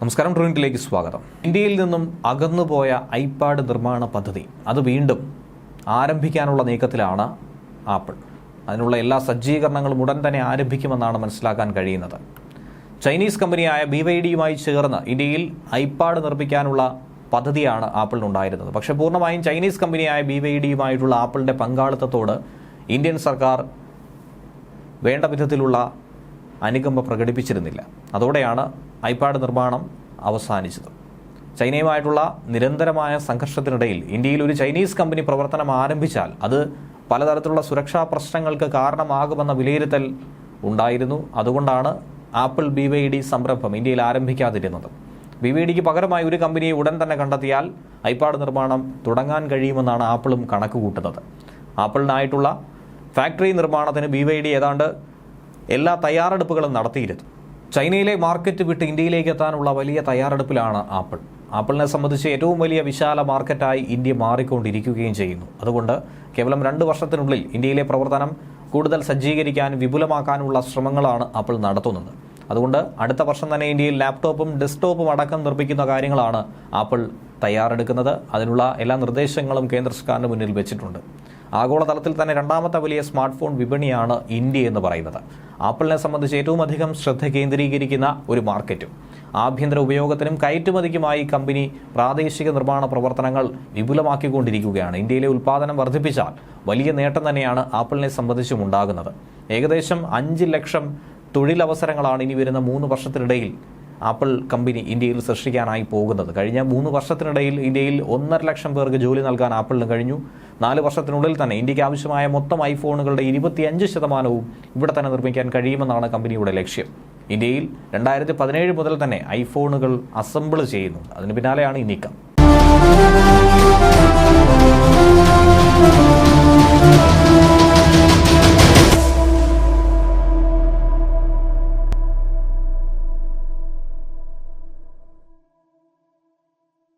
നമസ്കാരം ട്രൂണിറ്റിലേക്ക് സ്വാഗതം. ഇന്ത്യയിൽ നിന്നും അകന്നുപോയ ഐപാഡ് നിർമ്മാണ പദ്ധതി അത് വീണ്ടും ആരംഭിക്കാനുള്ള നീക്കത്തിലാണ് ആപ്പിൾ. അതിനുള്ള എല്ലാ സജ്ജീകരണങ്ങളും ഉടൻ തന്നെ ആരംഭിക്കുമെന്നാണ് മനസ്സിലാക്കാൻ കഴിയുന്നത്. ചൈനീസ് കമ്പനിയായ ബി വൈ ഡിയുമായി ചേർന്ന് ഇന്ത്യയിൽ ഐപാഡ് നിർമ്മിക്കാനുള്ള പദ്ധതിയാണ് ആപ്പിളിനുണ്ടായിരുന്നത്. പക്ഷെ പൂർണമായും ചൈനീസ് കമ്പനിയായ ബി വൈ ഡിയുമായിട്ടുള്ള ആപ്പിളിന്റെ പങ്കാളിത്തത്തോട് ഇന്ത്യൻ സർക്കാർ വേണ്ട വിധത്തിലുള്ള അനുകമ്പ പ്രകടിപ്പിച്ചിരുന്നില്ല. അതോടെയാണ് ഐപാഡ് നിർമ്മാണം അവസാനിച്ചത്. ചൈനയുമായിട്ടുള്ള നിരന്തരമായ സംഘർഷത്തിനിടയിൽ ഇന്ത്യയിൽ ഒരു ചൈനീസ് കമ്പനി പ്രവർത്തനം ആരംഭിച്ചാൽ അത് പലതരത്തിലുള്ള സുരക്ഷാ പ്രശ്നങ്ങൾക്ക് കാരണമാകുമെന്ന വിലയിരുത്തൽ ഉണ്ടായിരുന്നു. അതുകൊണ്ടാണ് ആപ്പിൾ ബി വൈ ഡി സംരംഭം ഇന്ത്യയിൽ ആരംഭിക്കാതിരുന്നത്. ബി വൈ ഡിക്ക് പകരമായി ഒരു കമ്പനിയെ ഉടൻ തന്നെ കണ്ടെത്തിയാൽ ഐപാഡ് നിർമ്മാണം തുടങ്ങാൻ കഴിയുമെന്നാണ് ആപ്പിളും കണക്ക് കൂട്ടുന്നത് ആപ്പിളിനായിട്ടുള്ള ഫാക്ടറി നിർമ്മാണത്തിന് ബി വൈ ഡി ഏതാണ്ട് എല്ലാ തയ്യാറെടുപ്പുകളും നടത്തിയിരുന്നു. ചൈനയിലെ മാർക്കറ്റ് വിട്ട് ഇന്ത്യയിലേക്ക് എത്താനുള്ള വലിയ തയ്യാറെടുപ്പിലാണ് ആപ്പിൾ. ആപ്പിളിനെ സംബന്ധിച്ച് ഏറ്റവും വലിയ വിശാല മാർക്കറ്റായി ഇന്ത്യ മാറിക്കൊണ്ടിരിക്കുകയും ചെയ്യുന്നു. അതുകൊണ്ട് കേവലം രണ്ട് വർഷത്തിനുള്ളിൽ ഇന്ത്യയിലെ പ്രവർത്തനം കൂടുതൽ സജ്ജീകരിക്കാൻ വിപുലമാക്കാനുള്ള ശ്രമങ്ങളാണ് ആപ്പിൾ നടത്തുന്നത്. അതുകൊണ്ട് അടുത്ത വർഷം തന്നെ ഇന്ത്യയിൽ ലാപ്ടോപ്പും ഡെസ്ക്ടോപ്പും അടക്കം നിർമ്മിക്കുന്ന കാര്യങ്ങളാണ് ആപ്പിൾ തയ്യാറെടുക്കുന്നത്. അതിനുള്ള എല്ലാ നിർദ്ദേശങ്ങളും കേന്ദ്ര സർക്കാരിന് മുന്നിൽ വെച്ചിട്ടുണ്ട്. ആഗോളതലത്തിൽ തന്നെ രണ്ടാമത്തെ വലിയ സ്മാർട്ട് ഫോൺ വിപണിയാണ് ഇന്ത്യ എന്ന് പറയുന്നത്. ആപ്പിളിനെ സംബന്ധിച്ച് ഏറ്റവും അധികം ശ്രദ്ധ കേന്ദ്രീകരിക്കുന്ന ഒരു മാർക്കറ്റും ആഭ്യന്തര ഉപയോഗത്തിനും കയറ്റുമതിക്കുമായി കമ്പനി പ്രാദേശിക നിർമ്മാണ പ്രവർത്തനങ്ങൾ വിപുലമാക്കിക്കൊണ്ടിരിക്കുകയാണ്. ഇന്ത്യയിലെ ഉൽപ്പാദനം വർദ്ധിപ്പിച്ചാൽ വലിയ നേട്ടം തന്നെയാണ് ആപ്പിളിനെ സംബന്ധിച്ചും ഉണ്ടാകുന്നത്. ഏകദേശം അഞ്ച് ലക്ഷം തൊഴിലവസരങ്ങളാണ് ഇനി വരുന്ന മൂന്ന് വർഷത്തിനിടയിൽ ആപ്പിൾ കമ്പനി ഇന്ത്യയിൽ സൃഷ്ടിക്കാനായി പോകുന്നത്. കഴിഞ്ഞ മൂന്ന് വർഷത്തിനിടയിൽ ഇന്ത്യയിൽ ഒന്നര ലക്ഷം പേർക്ക് ജോലി നൽകാൻ ആപ്പിളിന് കഴിഞ്ഞു. നാല് വർഷത്തിനുള്ളിൽ തന്നെ ഇന്ത്യയ്ക്ക് ആവശ്യമായ മൊത്തം ഐഫോണുകളുടെ ഇരുപത്തിയഞ്ച് ശതമാനവും ഇവിടെ തന്നെ നിർമ്മിക്കാൻ കഴിയുമെന്നാണ് കമ്പനിയുടെ ലക്ഷ്യം. ഇന്ത്യയിൽ രണ്ടായിരത്തി പതിനേഴ് മുതൽ തന്നെ ഐഫോണുകൾ അസംബിൾ ചെയ്യുന്നുണ്ട്. അതിന് പിന്നാലെയാണ് ഈ നീക്കം.